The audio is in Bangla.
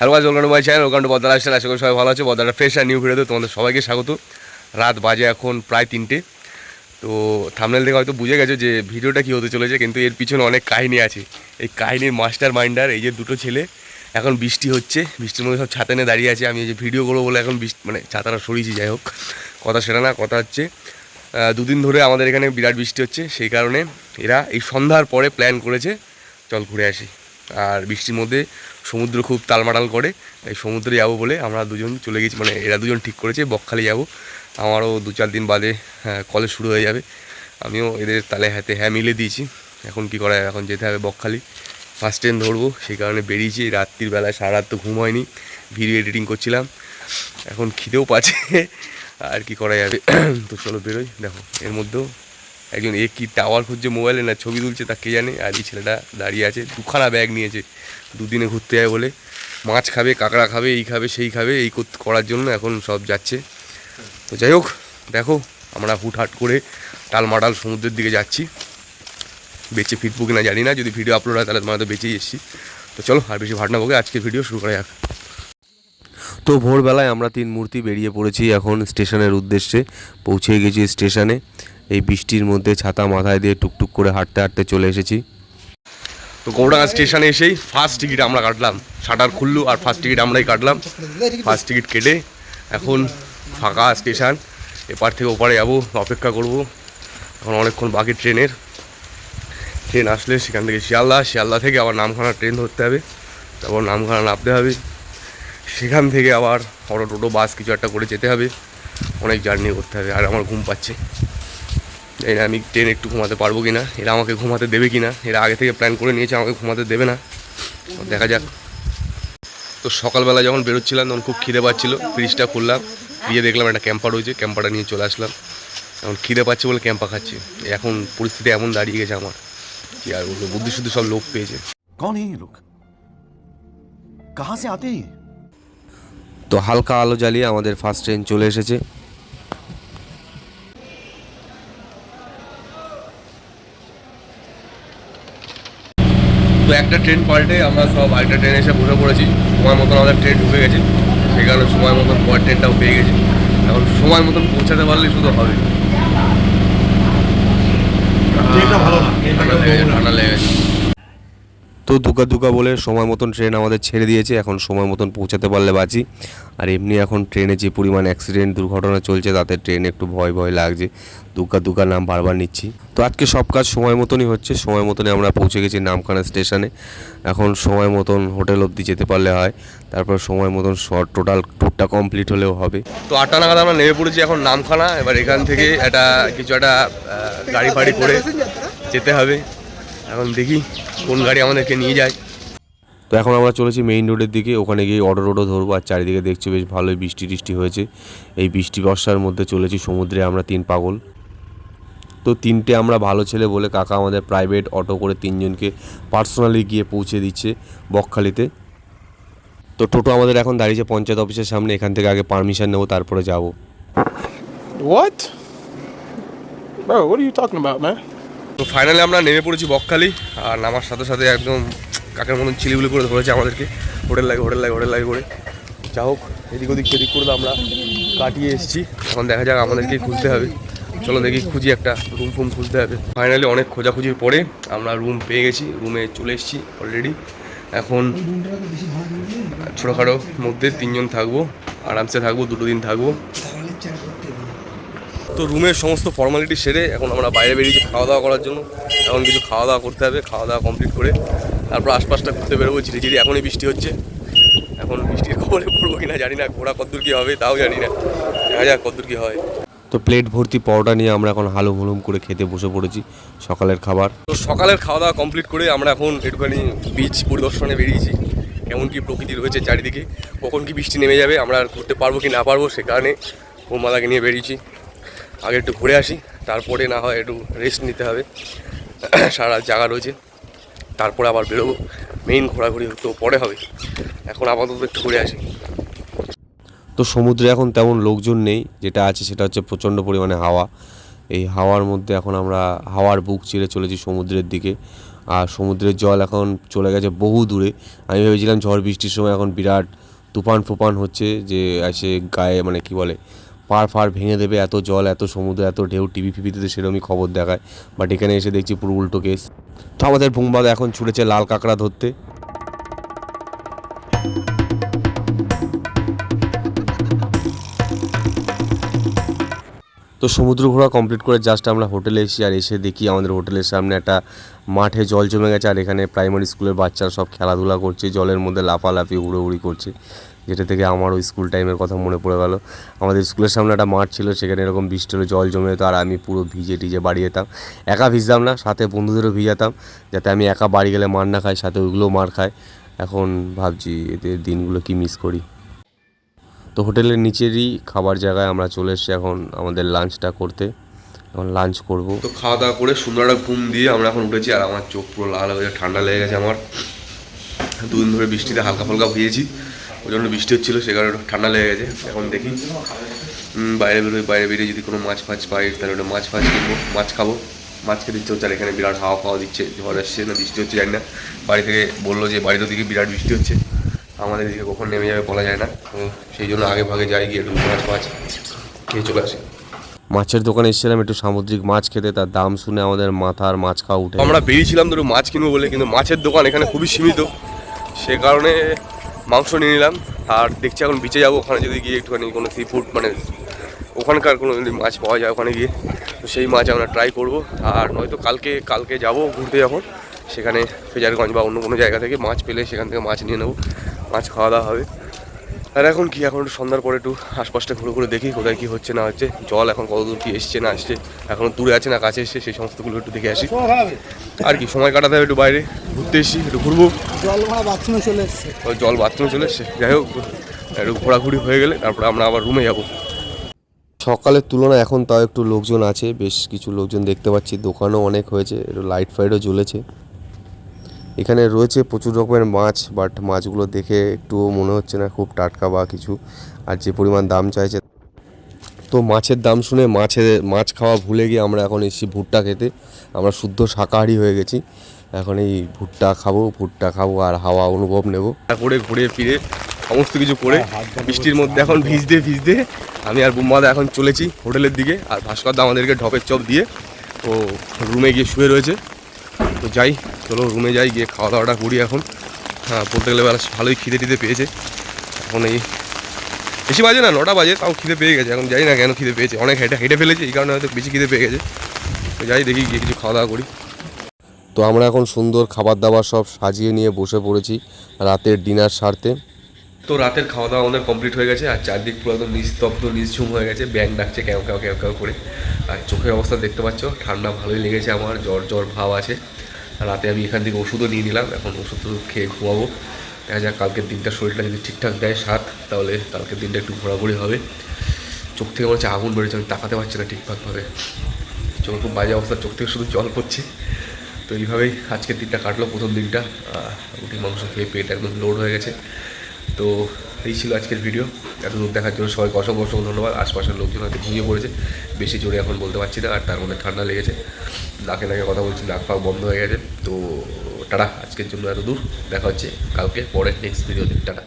হ্যালো গাছ ওলকান্ড বাই চ্যানেল ওলকান্ড বদার আসছেন আশা করি সবাই ভালো আছে। বদলাটা ফ্রেশ আর নিউ ভিডিওতে তোমাদের সবাইকে স্বাগত। রাত বাজে এখন প্রায় তিনটে। তো থামনেল থেকে হয়তো বুঝে গেছো যে ভিডিওটা কী হতে চলেছে, কিন্তু এর পিছনে অনেক কাহিনী আছে। এই কাহিনীর মাস্টার মাইন্ডার এই যে দুটো ছেলে, এখন বৃষ্টি হচ্ছে। বৃষ্টির মধ্যে সব ছাতা নিয়ে দাঁড়িয়ে আছে। আমি এই যে ভিডিও করব বলে এখন বৃষ্টি মানে ছাতাটা সরিয়েছি, যাই হোক। কথা সেটা না, কথা হচ্ছে দুদিন ধরে আমাদের এখানে বিরাট বৃষ্টি হচ্ছে। সেই কারণে এরা এই সন্ধ্যার পরে প্ল্যান করেছে, চল ঘুরে আসি। আর বৃষ্টির মধ্যে সমুদ্র খুব তালমাটাল করে, এই সমুদ্রে যাব বলে আমরা দুজন চলে গেছি মানে এরা দুজন ঠিক করেছে, বকখালি যাব। আমারও দু চার দিন বাদে কলেজ শুরু হয়ে যাবে। আমিও এদের তালে হাতে হ্যাঁ মিলে দিয়েছি। এখন কি করা এখন যেতে হবে বকখালি। ফার্স্ট ট্রেন ধরবো, সেই কারণে বেরিয়েছি। রাত্রির বেলায় সারা রাত তো ঘুম হয়নি। ভিডিও এডিটিং করছিলাম। এখন খিদেও পাচ্ছে। আর কি করা যাবে? তো চলো বেরোই। দেখো, এর মধ্যেও একজন এ কি টাওয়ার খুঁজছে মোবাইলে না ছবি তুলছে তা কে জানে? আর এই ছেলেটা দাঁড়িয়ে আছে, দুখানা ব্যাগ নিয়েছে, দুদিনে ঘুরতে যায় বলে। মাছ খাবে, কাঁকড়া খাবে, এই খাবে, সেই খাবে, এই করার জন্য এখন সব যাচ্ছে। তো যাই হোক, দেখো, আমরা হুটহাট করে টালমাটাল সমুদ্রের দিকে যাচ্ছি। বেঁচে ফিরবো কিনা জানি না, যদি ভিডিও আপলোড হয় তাহলে তোমার তো বেঁচেই এসেছি। তো চলো, আর বেশি ভাটনা বকে আজকে ভিডিও শুরু করা যাক। তো ভোরবেলায় আমরা তিন মূর্তি বেরিয়ে পড়েছি এখন স্টেশনের উদ্দেশ্যে। পৌঁছে গেছি স্টেশনে। এই বৃষ্টির মধ্যে ছাতা মাথায় দিয়ে টুকটুক করে হাঁটতে হাঁটতে চলে এসেছি। তো গৌড়াঙ্গা স্টেশনে এসেই ফার্স্ট টিকিট আমরা কাটলাম। শাটার খুললু আর ফার্স্ট টিকিট আমরাই কাটলাম। ফার্স্ট টিকিট কেটে এখন ফাঁকা স্টেশন। এপার থেকে ওপারে যাব, অপেক্ষা করব। এখন অনেকক্ষণ বাকি ট্রেনের। ট্রেন আসলে সেখান থেকে শিয়ালদা। শিয়ালদা থেকে আবার নামখানা ট্রেন ধরতে হবে। তারপর নামখানা নামতে হবে। সেখান থেকে আবার অটো টোটো, বাস কিছু একটা করে যেতে হবে। অনেক জার্নি করতে হবে, আর আমার ঘুম পাচ্ছে। এই আমি ট্রেন একটু ঘুমাতে পারব কি না এরা আমাকে ঘুমাতে দেবে কি না এরা আগে থেকে প্ল্যান করে নিয়েছে, আমাকে ঘুমাতে দেবে না। দেখা যাক। তো সকালবেলা যখন বেরোচ্ছিলাম, তখন খুব খিদে পাচ্ছিলো ফ্রিজটা খুললাম, গিয়ে দেখলাম একটা ক্যাম্পার রয়েছে ক্যাম্পারটা নিয়ে চলে আসলাম। এখন খিদে পাচ্ছে বলে ক্যাম্পা খাচ্ছি। এখন পরিস্থিতি এমন দাঁড়িয়ে গেছে আমার, কি আর বলব বুদ্ধি শুদ্ধি সব লোক পেয়েছে। কন এই লোক কাহা সে আতে তো হালকা আলো জ্বালিয়ে আমাদের ফার্স্ট ট্রেন চলে এসেছে। তো একটা ট্রেন পাল্টে আমরা সব আরেকটা ট্রেন এসে বসে পড়েছি। সময় মতন আমাদের ট্রেন ঢুকে গেছে। সেই কারণে সময় মতন পর ট্রেনটাও পেয়ে গেছে। এখন সময় মতন পৌঁছাতে পারলে শুধু হবে। ভালো না। ঠান্ডা লেগে গেছে, ঠান্ডা লেগে গেছে। তো দুকা দুকা বলে সময় মতন ট্রেন আমাদের ছেড়ে দিয়েছে। এখন সময় মতন পৌঁছাতে পারলে বাঁচি। আর এমনি এখন ট্রেনে যে পরিমাণ অ্যাক্সিডেন্ট দুর্ঘটনা চলছে, তাতে ট্রেন একটু ভয় ভয় লাগছে। দুকা দুকা নাম বারবার নিচ্ছি। তো আজকে সব কাজ সময় মতনই হচ্ছে। সময় মতনই আমরা পৌঁছে গেছি নামখানা স্টেশনে এখন সময় মতন হোটেল অবধি যেতে পারলে হয়। তারপর সময় মতন শর্ট টোটাল ট্যুরটা কমপ্লিট হলেও হবে। তো আটটা নাগাদ আমরা নেমে পড়েছি এখন নামখানা। এবার এখান থেকে একটা কিছু একটা গাড়ি ফাড়ি করে যেতে হবে। এখন দেখি কোন গাড়ি আমাদেরকে নিয়ে যায়। তো এখন আমরা চলেছি মেইন রোডের দিকে ওখানে গিয়ে অটো টোটো ধরবো আর চারিদিকে দেখছি বেশ ভালোই বৃষ্টি টিষ্টি হয়েছে। এই বৃষ্টি বর্ষার মধ্যে চলেছি সমুদ্রে আমরা তিন পাগল। তো তিনটে আমরা ভালো ছেলে বলে কাকা আমাদের প্রাইভেট অটো করে তিনজনকে পার্সোনালি গিয়ে পৌঁছে দিচ্ছে বকখালিতে। তো টোটো আমাদের এখন দাঁড়িয়েছে পঞ্চায়েত অফিসের সামনে এখান থেকে আগে পারমিশন নেব তারপরে যাব। What? Bro, what are you talking about, man? তো ফাইনালি আমরা নেমে পড়েছি বকখালি, আর নামার সাথে সাথে একদম কাকের মতন চিলিগুলি করে ধরেছে আমাদেরকে। হোটেল লাগে হোটেল লাগে হোটেল লাগে করে। যা হোক, এদিক ওদিক, সেদিক করে আমরা কাটিয়ে এসেছি। এখন দেখা যাক আমাদেরকে খুঁজতে হবে। চলো দেখি, খুঁজি একটা রুম ফুম খুঁজতে হবে। ফাইনালি অনেক খোঁজাখুঁজির পরে আমরা রুম পেয়ে গেছি রুমে চলে এসেছি অলরেডি এখন ছোটোখাটো মধ্যে তিনজন থাকব, আরামসে থাকব, দুটো দিন থাকব। তো রুমের সমস্ত ফর্মালিটি সেরে এখন আমরা বাইরে বেরিয়েছি খাওয়া দাওয়া করার জন্য। এখন কিছু খাওয়া দাওয়া করতে হবে খাওয়া দাওয়া কমপ্লিট করে তারপর আশপাশটা ঘুরতে বেরোবো ঝিরিঝিরি এখনই বৃষ্টি হচ্ছে। এখন বৃষ্টির খবরে পড়ব কিনা জানি না ঘোরা কদ্দূর কী হবে তাও জানি না। দেখা যাক কদ্দূর কী হয়। তো প্লেট ভর্তি পরোটা নিয়ে আমরা এখন হালুম হুলুম করে খেতে বসে পড়েছি সকালের খাবার। তো সকালের খাওয়া দাওয়া কমপ্লিট করে আমরা এখন একটুখানি বিচ পরিদর্শনে বেরিয়েছি। কেমন কি প্রকৃতি রয়েছে চারিদিকে কখন কি বৃষ্টি নেমে যাবে আমরা আর ঘুরতে পারব কি না পারব সে কারণে বৌমাদাকে নিয়ে বেরিয়েছি। আগে একটু ঘুরে আসি, তারপরে না হয় একটু রেস্ট নিতে হবে। সারা জায়গা রয়েছে। তারপরে আবার বেরোবো। মেইন ঘোরাঘুরি তো পরে হবে। এখন আপাতত একটু ঘুরে আসি। তো সমুদ্রে এখন তেমন লোকজন নেই। যেটা আছে সেটা হচ্ছে প্রচণ্ড পরিমাণে হাওয়া। এই হাওয়ার মধ্যে এখন আমরা হাওয়ার বুক চিরে চলেছি সমুদ্রের দিকে। আর সমুদ্রের জল এখন চলে গেছে বহু দূরে। আমি ভেবেছিলাম ঝড় বৃষ্টির সময় এখন বিরাট তুফান ফুফান হচ্ছে যে এসে গায়ে মানে কি বলে পাড় ফাড় ভেঙে দেবে, এত জল, এত সমুদ্র, এত ঢেউ টিভি ফিভিতে সেরকমই খবর দেখায়। বাট এখানে এসে দেখছি পুরো উল্টো কেস তো আমাদের ভুংবাদ এখন ছুটেছে লাল কাঁকড়া ধরতে। তো সমুদ্র ঘোরা কমপ্লিট করে জাস্ট আমরা হোটেলে এসেছি আর এসে দেখি আমাদের হোটেলের সামনে একটা মাঠে জল জমে গেছে আর এখানে প্রাইমারি স্কুলের বাচ্চারা সব খেলাধুলা করছে, জলের মধ্যে লাফালাফি উড়োউড়ি করছে। যেটা থেকে আমারও স্কুল টাইমের কথা মনে পড়ে গেল। আমাদের স্কুলের সামনে একটা মাঠ ছিল, সেখানে এরকম বৃষ্টি হলে জল জমে যেত আর আমি পুরো ভিজে টিজে বাড়ি যেতাম। একা ভিজতাম না, সাথে বন্ধুদেরও ভিজাতাম, যাতে আমি একা বাড়ি গেলে মার না খাই সাথে ওইগুলোও মার খায়। এখন ভাবছি এদের দিনগুলো কি মিস করি। তো হোটেলের নিচেরই খাবার জায়গায় আমরা চলে এসেছি এখন আমাদের লাঞ্চটা করতে। এখন লাঞ্চ করব। তো খাওয়া দাওয়া করে সুন্দর একটা ঘুম দিয়ে আমরা এখন উঠেছি আর আমার চোখ পুরো লাল হয়ে ঠান্ডা লেগে গেছে আমার। দুদিন ধরে বৃষ্টিতে হালকা ফালকা ভিজেছি, ওই জন্য বৃষ্টি হচ্ছিল, সে কারণে ঠান্ডা লেগে গেছে। এখন দেখি বাইরে বেরোই, বাইরে বেরিয়ে যদি কোনো মাছ ফাছ পাই, তাহলে ওটা মাছ ফাছ কিনবো, মাছ খাব। মাছ খেতে ইচ্ছে হচ্ছে, আর এখানে বিরাট হাওয়া ফাওয়া দিচ্ছে, ঝড় আসছে না বৃষ্টি হচ্ছে জানি না। বাড়ি থেকে বলল যে বাড়ির দিকে বিরাট বৃষ্টি হচ্ছে। আমাদের এদিকে কখন নেমে যাবে বলা যায় না। তো সেই জন্য আগে ভাগে যাই গিয়ে একটু মাছ মাছ খেয়ে চলে আসি। মাছের দোকানে এসেছিলাম একটু সামুদ্রিক মাছ খেতে তার দাম শুনে আমাদের মাথার মাছ খাওয়া উঠে আমরা বেরিয়েছিলাম ধরো মাছ কিনবো বলে কিন্তু মাছের দোকান এখানে খুবই সীমিত। সে কারণে মাংস নিয়ে নিলাম। আর দেখছি এখন বিচে যাব ওখানে যদি গিয়ে একটুখানি কোনো সি ফুড মানে ওখানকার কোনো যদি মাছ পাওয়া যায় ওখানে গিয়ে। তো সেই মাছ আমরা ট্রাই করব। আর নয়তো কালকে কালকে যাব ঘুরতে যখন। সেখানে ফেজারগঞ্জ বা অন্য কোনো জায়গা থেকে মাছ পেলে সেখান থেকে মাছ নিয়ে নেব। মাছ খাওয়া দাওয়া হবে। আর এখন কি এখন একটু সন্ধ্যার পরে একটু আশপাশটা ঘুরে ঘুরে দেখি কোথায় কি হচ্ছে না হচ্ছে। জল এখন কতদূর কি এসছে না আসছে এখন দূরে আছে না কাছে এসছে সেই সমস্তগুলো একটু দেখে আসি। আর কি সময় কাটাতে হবে একটু বাইরে ঘুরতে এসছি একটু ঘুরবো। জল বাথরুমে চলে এসছে। জল বাথরুমে চলে এসছে যাই হোক একটু ঘোরাঘুরি হয়ে গেলে তারপরে আমরা আবার রুমে যাব। সকালের তুলনায় এখন তাও একটু লোকজন আছে বেশ কিছু লোকজন দেখতে পাচ্ছি দোকানও অনেক হয়েছে একটু লাইট ফাইটও জ্বলেছে। এখানে রয়েছে প্রচুর রকমের মাছ বাট মাছগুলো দেখে একটু মনে হচ্ছে না খুব টাটকা বা কিছু আর যে পরিমাণ দাম চাইছে। তো মাছের দাম শুনে মাছের মাছ খাওয়া ভুলে গিয়ে আমরা এখন এসেছি ভুট্টা খেতে। আমরা শুদ্ধ শাকাহারি হয়ে গেছি। এখন এই ভুট্টা খাব ভুট্টা খাব আর হাওয়া অনুভব নেব। করে ঘুরে ফিরে সমস্ত কিছু করে বৃষ্টির মধ্যে এখন ভিজতে ভিজতে আমি আর বুম্বাদা এখন চলেছি হোটেলের দিকে আর ভাস্করদা আমাদেরকে ঢপের চপ দিয়ে ও রুমে গিয়ে শুয়ে রয়েছে। তো যাই, চলো রুমে যাই, গিয়ে খাওয়া দাওয়াটা করি এখন। হ্যাঁ বলতে গেলে বেলা ভালোই খিদে টিদে পেয়েছে। এখন এই বেশি বাজে না, নটা বাজে, তাও খিদে পেয়ে গেছে। এখন জানি না কেন, খিদে পেয়েছে। অনেক হেঁটে হেঁটে ফেলেছে, এই কারণে হয়তো বেশি খিদে পেয়ে গেছে। তো যাই, দেখি গিয়ে কিছু খাওয়া দাওয়া করি। তো আমরা এখন সুন্দর খাবার দাবার সব সাজিয়ে নিয়ে বসে পড়েছি রাতের ডিনার সারতে। তো রাতের খাওয়া দাওয়া আমাদের কমপ্লিট হয়ে গেছে, আর চারদিক পুরো একদম নিস্তব্ধ, নিঝুম হয়ে গেছে। ব্যাং ডাকছে, ক্যাও ক্যাও ক্যাও ক্যাও করে। আর চোখের অবস্থা দেখতে পাচ্ছ, ঠান্ডা ভালোই লেগেছে আমার, জ্বর জ্বর ভাব আছে। রাতে আমি এখান থেকে ওষুধও নিয়ে নিলাম এখন ওষুধ খেয়ে ঘুমাবো। দেখা যাক, কালকের দিনটা শরীরটা যদি ঠিকঠাক দেয় সাত, তাহলে কালকের দিনটা একটু ঘোরাঘুরি হবে। চোখ থেকে হচ্ছে আগুন বেড়েছে আমি তাকাতে পারছি না ঠিকঠাকভাবে। চোখ খুব বাজে অবস্থা, চোখ থেকে শুধু জল পড়ছে। তো এইভাবেই আজকের দিনটা কাটলো, প্রথম দিনটা। রুটি মাংস খেয়ে পেট একদম লোড হয়ে গেছে। তো এই ছিল আজকের ভিডিও এত দূর দেখার জন্য সবাইকে অসংখ্য অসংখ্য ধন্যবাদ। আশপাশের লোকজন হয়তো ঘুমিয়ে পড়েছে। বেশি জোরে এখন বলতে পারছি না, আর তার মধ্যে ঠান্ডা লেগেছে। নাকে নাকে কথা বলছি, নাক পাক বন্ধ হয়ে গেছে। তো টাটা, আজকের জন্য এত দূর দেখা হচ্ছে কালকে পরের নেক্সট ভিডিও ভিডিওতে টাটা।